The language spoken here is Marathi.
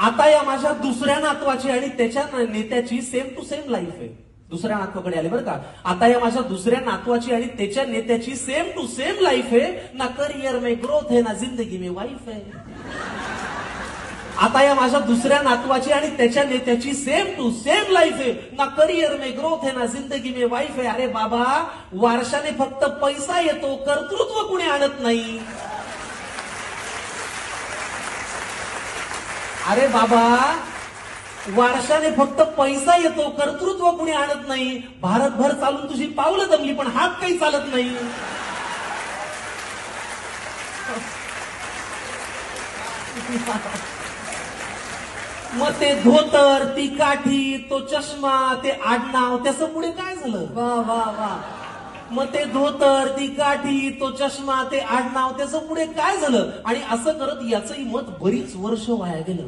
आता या माझ्या दुसऱ्या नातवाची आणि त्याच्या नेत्याची सेम टू सेम लाईफ आहे. दुसऱ्या नातवाकडे आले बरं का? आता या माझ्या दुसऱ्या नातवाची आणि त्याच्या नेत्याची सेम टू सेम लाईफ आहे. ना करियर मे ग्रोथ आहे ना जिंदगी मे वाईफ आहे. आता या माझ्या दुसऱ्या नातवाची आणि त्याच्या नेत्याची सेम टू सेम लाईफ आहे. ना करियर मे ग्रोथ आहे ना जिंदगी मे वाईफ आहे. अरे बाबा वारशाने फक्त पैसा येतो कर्तृत्व कुणी आणत नाही. अरे बाबा वारशाने फक्त पैसा येतो कर्तृत्व कुणी आणत नाही. भारतभर चालून तुझी पावलं दमली पण हात काही चालत नाही. मग ते धोतर ती काठी तो चष्मा ते आडनाव त्याचं पुढे काय झालं? वा वा वा. मग ते धोतर ती काठी तो चष्मा ते आडनाव त्याचं पुढे काय झालं? आणि असं करत याचंही मत बरीच वर्ष वाया गेलं.